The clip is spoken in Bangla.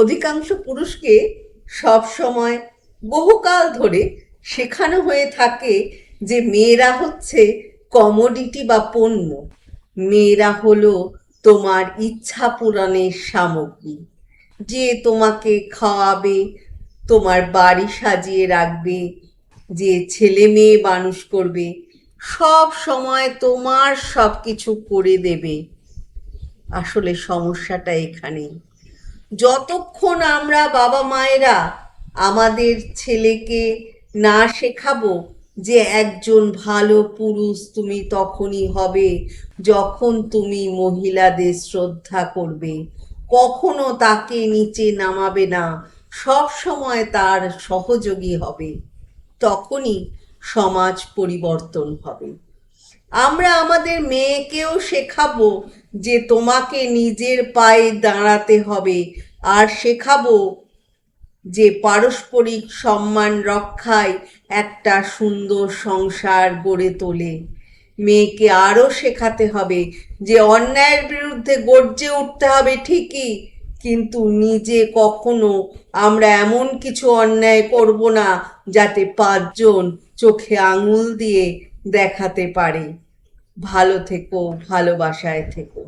অধিকাংশ পুরুষকে সব সময় বহুকাল ধরে শেখানো হয়ে থাকে যে মেয়েরা হচ্ছে কমোডিটি বা পণ্য। মেয়েরা হলো তোমার ইচ্ছা পূরণের সামগ্রী, যে তোমাকে খাওয়াবে, তোমার বাড়ি সাজিয়ে রাখবে, যে ছেলে মেয়ে মানুষ করবে, সব সময় তোমার সব কিছু করে দেবে। আসলে সমস্যাটা এখানেই। যতক্ষণ আমরা বাবা মায়েরা আমাদের ছেলেকে না শেখাবো যে একজন ভালো পুরুষ তুমি তখনই হবে যখন তুমি মহিলাদের শ্রদ্ধা করবে। কখনো তাকে নিচে নামাবে না, সব সময় তার সহযোগী হবে, তখনই সমাজ পরিবর্তন হবে। আমরা আমাদের মেয়েকেও শেখাবো যে তোমাকে নিজের পায়ে দাঁড়াতে হবে। আর শেখাবো যে পারস্পরিক সম্মান রক্ষায় একটা সুন্দর সংসার গড়ে তোলে। মেয়েকে আরও শেখাতে হবে যে অন্যায়ের বিরুদ্ধে গর্জে উঠতে হবে ঠিকই, কিন্তু নিজে কখনো আমরা এমন কিছু অন্যায় করব না যাতে পাঁচজন চোখে আঙুল দিয়ে দেখাতে পারে। ভালো থেকো, ভালোবাসায় থেকো।